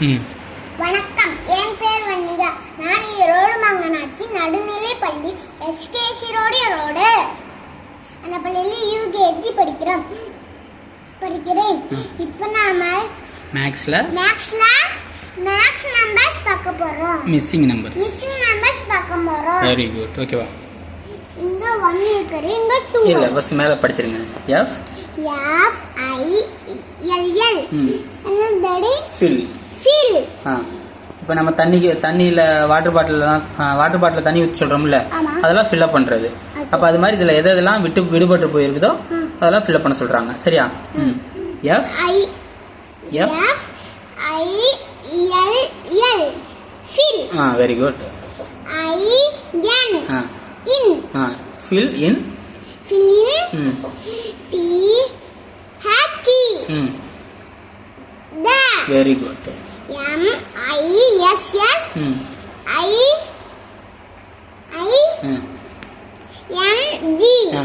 ம். வணக்கம். என் பேர் வன்னிகா நான் ஈரோடு மங்கனாட்சி நடுநிலை பள்ளி எஸ்கேசி ரோடு ரோடு. அந்த பள்ளியில் யூகேஜி படிக்கிறோம். படிக்கிறேன். இப்போ நாம மேக்ஸில் மேக்ஸ்ல மேக்ஸ் நம்பர்ஸ் பார்க்க போறோம். மிஸ்ஸிங் நம்பர்ஸ் மிஸ்ஸிங் நம்பர்ஸ் பார்க்க போறோம். வெரி குட் ஓகேவா இங்க ஒன் இருக்குது இங்க டூ இல்லை ஃபஸ்ட்டு மேலே படிச்சிருங்க. F F I L L ம். என்னடி ஃபில் ஃபில் ஆ இப்போ நம்ம தண்ணிக்கு தண்ணியில் வாட்டர் பாட்டிலில் தான் வாட்டர் பாட்டிலில் தண்ணி ஊற்றி சொல்கிறோம்ல. அதெல்லாம் ஃபில்அப் பண்ணுறது அப்போ அது மாதிரி இதில் எது எதெல்லாம் விட்டு விடுபட்டு போயிருக்குதோ. அதெல்லாம் ஃபில்அப் பண்ண சொல்கிறாங்க சரியா? ம். F I F I L L fill ah very good I N ஆ. இன் ஆ ஃபில் இன் ஃபில் ம். டி ஹெச் இ ம். Very good M I S S ம் ஐ ஐ ம் என் ஜி ஆ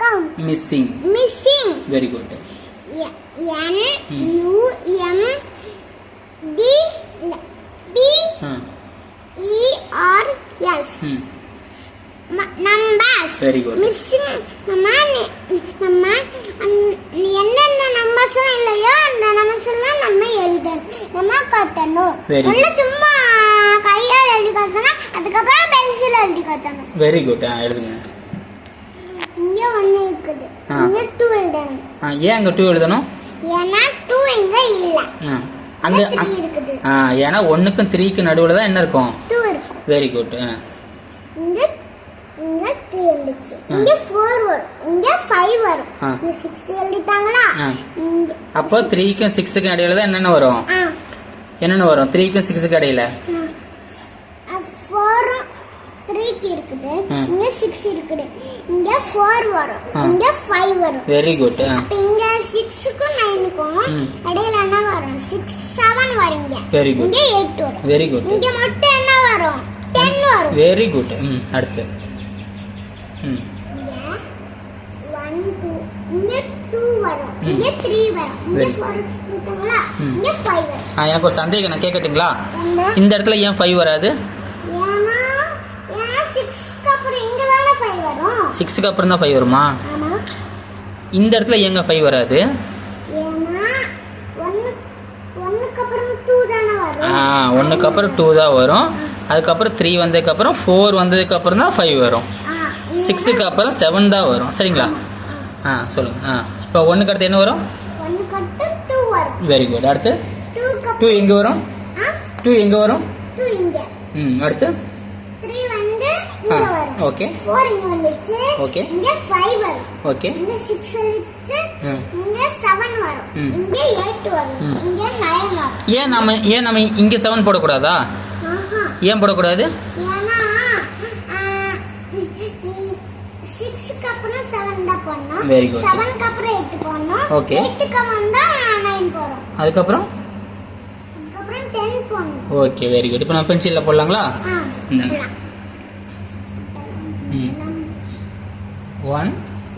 count missing missing very good N ம். U M D P ஆ E R S ம் நம்பர்ஸ் Very good. மிஸ்ஸிங் நம்ம நம்ம என்னென்ன நம்பர்ஸ் இல்லையோ? அந்த நம்பர்ஸ் எல்லாம் நம்ம எழுதணும் நம்ம கத்தணும். உள்ள சும்மா கையால் எழுதி கத்தணும் அதுக்கப்புறம் பென்சில் எழுதி கத்தணும் வெரி குட் ஆ எழுதுங்க. இங்க ஒண்ணு இருக்குது. இங்க டூ எழுதணும். ஆ ஏன் அங்கே டூ எழுதணும்? ஏன்னா டூ இங்க இல்ல. ஆ. அங்கே த்ரீ இருக்குது. ஆ ஏன்னா ஒன்றுக்கும் த்ரீக்கு நடுவில் தான் என்ன இருக்கும்? டூ இருக்கும் வெரி குட் ஆ. இங்க இங்க த்ரீ இருந்துச்சு. இங்க ஃபோர் வரும். இங்க ஃபைவ் வரும். இங்க சிக்ஸ் எழுதிட்டாங்களா. இங்க அப்போ த்ரீக்கும் சிக்ஸுக்கும் இடையில தான் என்னென்ன வரும்? என்னென்ன வரும்? த்ரீக்கும் சிக்ஸுக்கு இடையில? ஃபோர் த்ரீக்கு இருக்குது. இங்க சிக்ஸ் இருக்குது. இங்க ஃபோர் வரும். இங்க ஃபைவ் வரும். வெரி குட் அப்ப இங்க சிக்ஸுக்கும் நைனுக்கும். இடையில என்ன வரும்? சிக்ஸ் செவன் வரும் இங்க. Good. இங்க எயிட் வரும். வெரி குட் இங்க மட்டும் என்ன வரும்? டென் வரும். வெரி குட் அடுத்து. ஒன் டூ இங்க டூ வரும். இங்க த்ரீ வரும் இங்க ஃபோர் கொடுத்தாங்களா ம். இங்க ஃபைவ் வரும் ஆ எனக்கு ஒரு சந்தேகம் நான் கேட்கட்டுங்களா இந்த இடத்துல ஏன் ஃபைவ் வராது சிக்ஸ்க்கு அப்புறம் தானே ஃபைவ் வரும் இந்த இடத்துல ஏங்க ஃபைவ் வராது ஆ ஒன்றுக்கு அப்புறம் டூ தான் வரும் அதுக்கப்புறம் த்ரீ வந்ததுக்கப்புறம் ஃபோர் வந்ததுக்கப்புறம் தான் ஃபைவ் வரும் சிக்ஸுக்கு அப்புறம் செவன் தான் வரும். சரிங்களா? ஆ சொல்லுங்கள் ஆ. இப்போ ஒன்றுக்கு அடுத்து என்ன வரும்? வெரி குட் அடுத்து? டூ எங்கே வரும்? டூ எங்கே வரும்? ம் அடுத்து? ஓகே ஓகே வரும் ஏன் நம்ம ஏன் நம்ம இங்கே செவன் போடக்கூடாதா? ஏன் போடக்கூடாது? சிக்ஸ்க்கு அப்புறம் செவன் தான் போடணும். Very good. செவனுக்கு அப்புறம் எயிட் போடணும். Okay. எயிட்டுக்கு அப்புறம் தான் நைன் போறோம் அதுக்கப்புறம்? அதுக்கப்புறம் டென் போடணும். ஓகே வெரி குட் இப்போ நம்ம பென்சிலில் போடலாங்களா. ம். ஒன்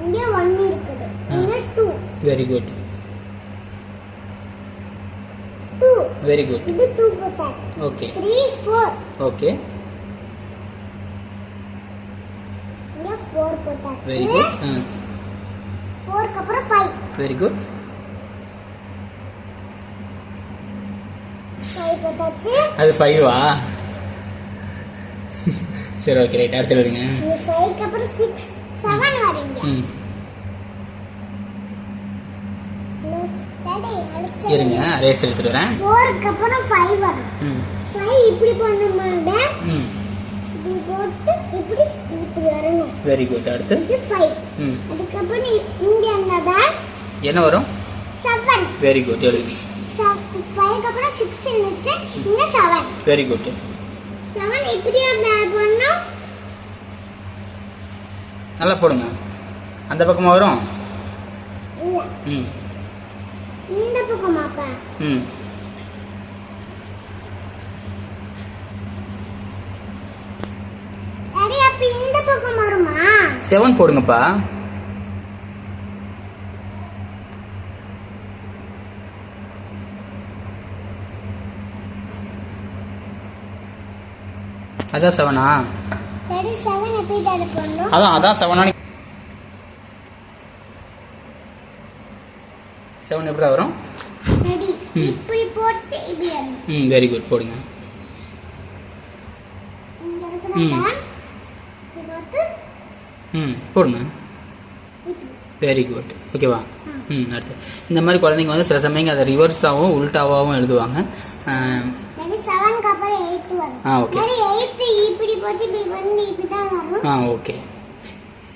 இங்க ஒன் இருக்குது. இங்க two very good two very good இது two okay three four okay இங்க ஃபோர் வெரி குட் ஃபோருக்கு அப்புறம் ஃபைவ் வெரி குட் அது ஃபைவா சரி ஓகே ரைட் அடுத்து எழுதுங்க. ஃபைவ்க்கு அப்புறம் சிக்ஸ் செவன் வரீங்க இருங்க ரேஸ் எடுத்துட்டு வரேன். ஃபோருக்கு அப்புறம் ஃபைவ் வரும். ஃபைவ் இப்படி பண்ணும்போது ம் இப்படி போட்டு இப்படி இப்படி வரணும் வெரி குட் அடுத்து? ம். அதுக்கப்புறம் இங்க என்னதான் என்ன வரும்? செவன் வெரி குட் எழுதுங்க ஃபைவ்க்கு அப்புறம் சிக்ஸ் இருந்துச்சு. இங்க செவன் வெரி குட் செவன் இப்படி ஒரு பண்ணோம் நல்லா போடுங்க. அந்த பக்கமாக வரும்? இல்ல. ம். இந்த பக்கமாப்பா. ம். செவன் போடுங்கப்பா. அதான் செவனா? அதான் அதான் செவனா செவன் எப்படி வரும்? ம். வெரி குட் போடுங்க. ம். ம் போடுங்க. வெரி குட் ஓகேவா ம். அடுத்து. இந்த மாதிரி குழந்தைங்க வந்து சில சமயங்க அதை ரிவர்ஸாகவும் உல்டாவாகவும் எழுதுவாங்க. ஆ, ஓகே ஆ ஓகே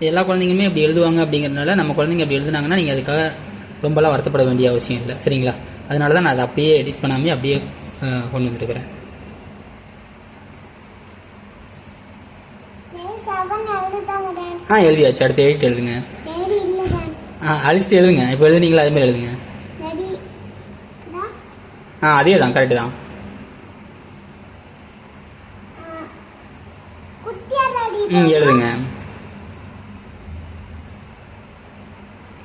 எல்லா குழந்தைங்களுமே இப்படி எழுதுவாங்க அப்படிங்கிறதுனால நம்ம குழந்தைங்க அப்படி எழுதுனாங்கன்னா நீங்கள் அதுக்காக ரொம்பலாம் வருத்தப்பட வேண்டிய அவசியம் இல்லை. சரிங்களா? அதனால தான் நான் அதை அப்படியே எடிட் பண்ணாமே அப்படியே கொண்டு வந்துருக்கிறேன் ஆ எழுதியாச்சு. அடுத்து எயிட் எழுதுங்க. ஆ அழிச்சிட்டு எழுதுங்க. இப்போ எழுதுனீங்களா? அதே மாதிரி எழுதுங்க. ஆ அதே தான். கரெக்டு தான் ம் எழுதுங்க.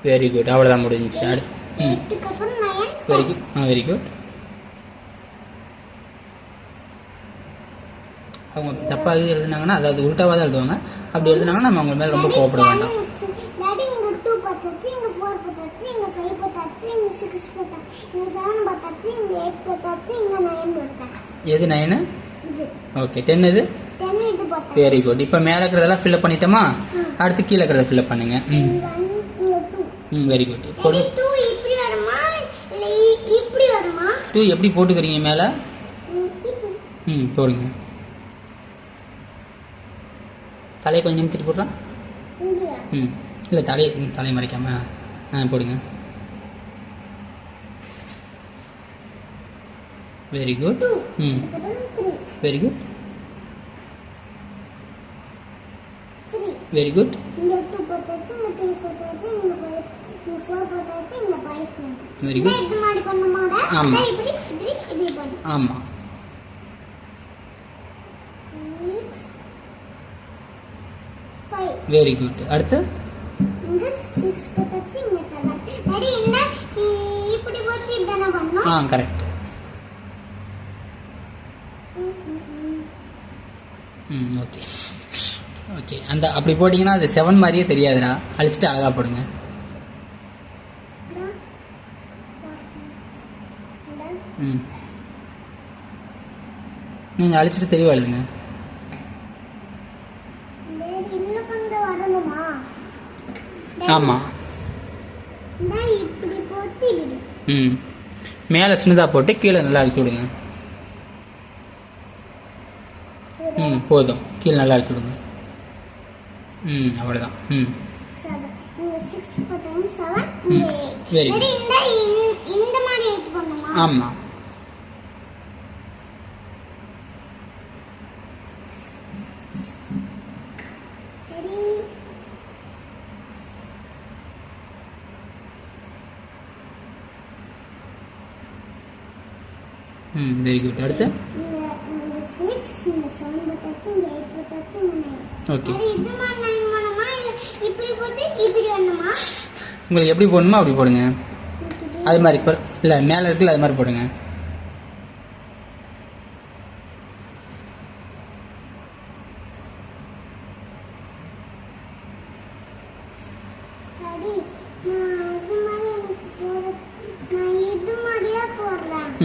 வெரி குட் அவ்வளோதான் முடிஞ்சிச்சு. ம். வெரி குட் ஆ வெரி குட் அவங்க தப்பாக இது எழுதுனாங்கன்னா அதாவது உல்ட்டாவாக தான் எழுதுவாங்க. அப்படி எழுதுனாங்கன்னா நம்ம அவங்க மேலே ரொம்ப கோவப்பட வேண்டாம். எது நைனு ஓகே டென் இது வெரி குட் இப்போ மேலே இருக்கிறதெல்லாம் ஃபில்அப் பண்ணிட்டோமா? அடுத்து கீழே இருக்கிறத ஃபில்அப் பண்ணுங்க. ம். ம் வெரி குட் போடு. டூ இப்படி வருமா? இல்ல இ- இப்படி வருமா? டூ எப்படி போட்டுக்கிறீங்க மேலே? ம் போடுங்க. தலையை கொஞ்சம் நிமித்திட்டு போடுறான் ம். இல்லை தலையை ம், தலையை மறைக்காம ஆ போடுங்க. வெரி குட் ம். வெரி குட் வெரி குட் இங்க டூ பத்தாச்சு இங்க த்ரீ பத்தாச்சு இங்க ஃபைவ் இங்க ஃபோர் பத்தாச்சு இங்க ஃபைவ் பத்தாச்சு வெரி இதான் குட் இது மாதிரி பண்ணுமாடா ஆமா. அதான் இப்படி இப்படி இப்படி பண்ணு ஆமாம் சிக்ஸ் ஃபைவ் வெரி குட் அடுத்து இங்க சிக்ஸ் பத்தாச்சு இங்க செவன் டாடி என்ன இ- இப்படி போட்டு இப்படி பண்ணணும்? ஆ கரெக்ட் ம், ஓகே ஓகே அந்த அப்படி போட்டிங்கன்னா அது செவன் மாதிரியே தெரியாதுடா. அழிச்சிட்டு அழகாக போடுங்க. ம். நீங்கள் அழிச்சிட்டு தெளிவாக எழுதுங்க டாடி இன்னும் கொஞ்சம் வரணுமா ஆமாம் ம். மேலே சின்னதாக போட்டு கீழே நல்லா அழுத்தி விடுங்க. ம் போதும். கீழே நல்லா அழுத்தி விடுங்க. ம் அவ்வளோதான் ம். செவன் இங்க சிக்ஸ் பத்தாங்க செவன் இங்க ம். எயிட் Very டாடி இந்த இந்த- இந்த மாதிரி எயிட் பண்ணுமா ஆமாம் டாடி ம் வெரி குட் அடுத்து இந்த இந்த சிக்ஸ் இந்த செவன் பத்தாச்சு இங்க எயிட் பத்தாச்சு இங்க நைன் ஓகே டாடி இது மாதிரி நைன் பண்ணுமா ம் இப்படி அடுத்து? இப்படி உங்களுக்கு எப்படி போடணுமோ அப்படி போடுங்க. அது மாதிரி இப்போ இல்லை மேலே இருக்குல்ல அது மாதிரி போடுங்க.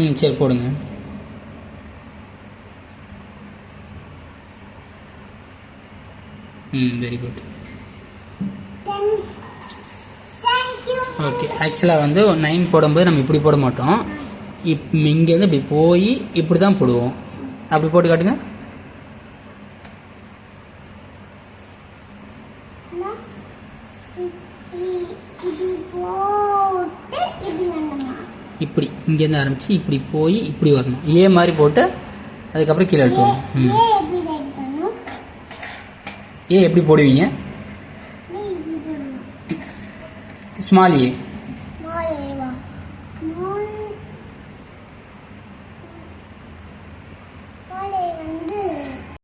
ம் சரி போடுங்க. ம் வெரி குட் ஓகே ஆக்சுவலாக வந்து நைன் போடும்போது நம்ம இப்படி போட மாட்டோம். இப் இங்கேருந்து இப்படி போய் இப்படி தான் போடுவோம். அப்படி போட்டு காட்டுங்க. இப்படி இங்கேருந்து ஆரம்பித்து இப்படி போய் இப்படி வரணும். ஏ மாதிரி போட்டு அதுக்கப்புறம் கீழே எடுத்து வரணும். ம் ஏ எப்படி ரைட் பண்ணும் ஏ எப்படி போடுவீங்க? Small A